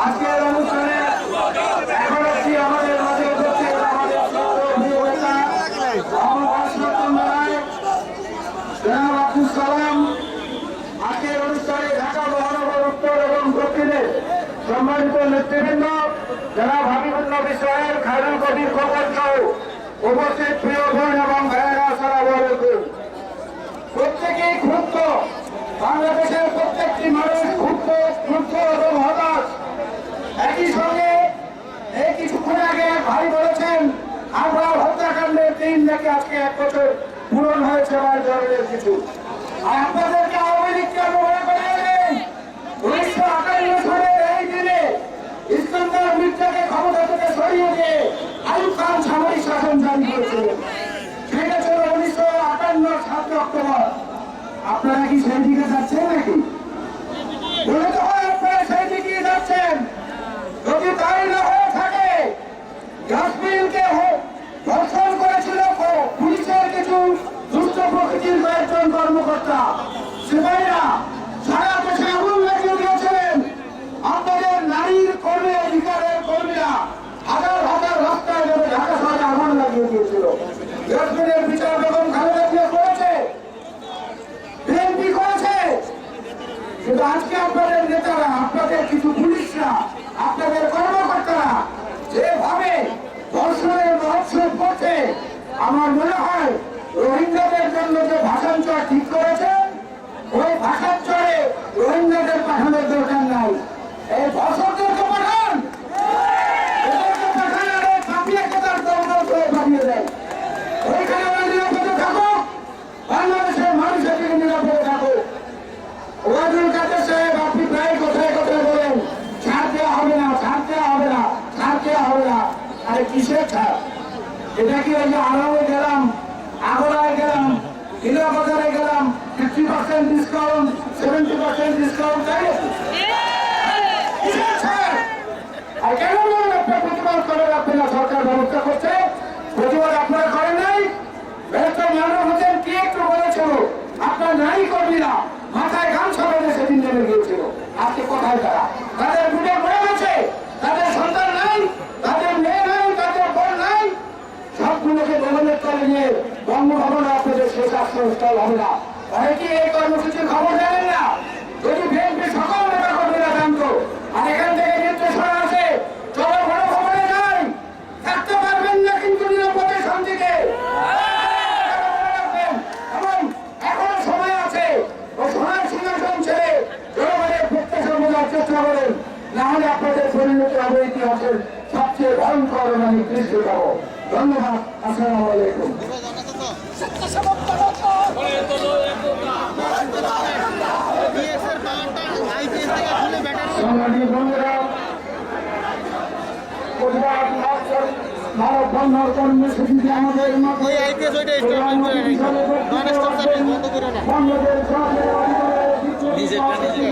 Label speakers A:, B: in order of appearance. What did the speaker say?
A: আজকের অনুষ্ঠানে এখন একটি আমাদের মাঝে উপস্থিত উত্তর এবং দক্ষিণে সম্মানিত নেতৃবৃন্দ যারা হাবিবুল্লাহ বিষয়ের খায়রুল খবর সহ উপস্থিত প্রিয় বোন এবং ভাইয়েরা, সারা বলবেন প্রত্যেকেই ক্ষুব্ধ। বাংলাদেশের প্রত্যেকটি মানুষ ক্ষুব্ধ ক্ষুব্ধ এবং হতাশ একই সঙ্গে এই কিছুক্ষণ আগে এক ভাই বলেছেন আমরা নাকি আজকে এক বছর পূরণ হয়েছে আমার ধরনের কিছু। আপনাদেরকে আওয়ামী লীগ মনে উনিশশো আটান্ন সালের এই দিনে মির্জাকে ক্ষমতা থেকে সরিয়ে দিয়ে খান সামরিক শাসন জারি করেছিল সেটা ছিল উনিশশো আটান্ন সাত অক্টোবর। আপনারা কি সেই দিকে যাচ্ছেন নাকি মনে তো হয় আপনারা সেই দিকে যাচ্ছেন যদি তাই না হয়ে থাকে কাশ্মীরকে ধর্ষণ করেছিল ক- পুলিশের কিছু দুষ্ট প্রকৃতির কয়েকজন কর্মকর্তা, সিপাহীরা সারা দেশে আগুন লাগিয়ে দিয়েছিলেন। আপনাদের নারীর কর্মী, অধিকারের কর্মীরা হাজার হাজার রাস্তায় নেমে ঢাকা শহরে আগুন লাগিয়ে দিয়েছিল। কাশ্মীরের বিচার বেগম খালেদা জিয়া করেছে বিএনপি করেছে। কিন্তু আজকে আপনাদের নেতারা, আপনাদের কিছু পুলিশরা, আপনাদের কর্মকর্তারা যেভাবে ধর্ষণের মহোৎসব করছে, আমার মনে হয় রোহিঙ্গাদের জন্য যে ভাষান্তর ঠিক করেছে, ওই ভাষান্তরে রোহিঙ্গাদের পাঠানোর দরকার নাই। এই ধর্ষকদেরকে পাঠান! প্রায় কোথায় কোথায় বলেন, ছাড় হবে না হবে না, ছাড় হবে না। আরে এটা কি যে আরামে গেলাম? আগরায় গেলাম হিলা বাজারে গেলাম fifty percent discount seventy percent discount তাই আর কেন আপনার প্রতিবাদ করে আপনি না সরকার ব্যবস্থা করছে প্রতিবাদ আপনার করেন? আশ্রয়স্থল হবে না। অনেকে এই কর্মসূচির খবর জানেন না। যদি বিএনপি সকল নেতা কর্মীরা জানতো, আর এখান থেকে নির্দেশনা আছে চলো গণভবনে যাই। থাকতে পারবেন না কিন্তু নিরাপদে শান্তিতে। এখনও সময় আছে, ও সোনার সিংহাসন ছেড়ে জনগণের প্রত্যাশা বোঝার চেষ্টা করেন। না হলে আপনাদের পরিণতি হবে ইতিহাসের সবচেয়ে ভয়ঙ্কর এবং নিকৃষ্টতম ধন্যবাদ। আসসালামু আলাইকুম। মানব বন্ধন কর্মসূচিতে আমাদের
B: ওই আইপিএস ওইটা স্টপ করে নন স্টপ সার্ভিস বন্ধ করে না নিজেরটা নিজে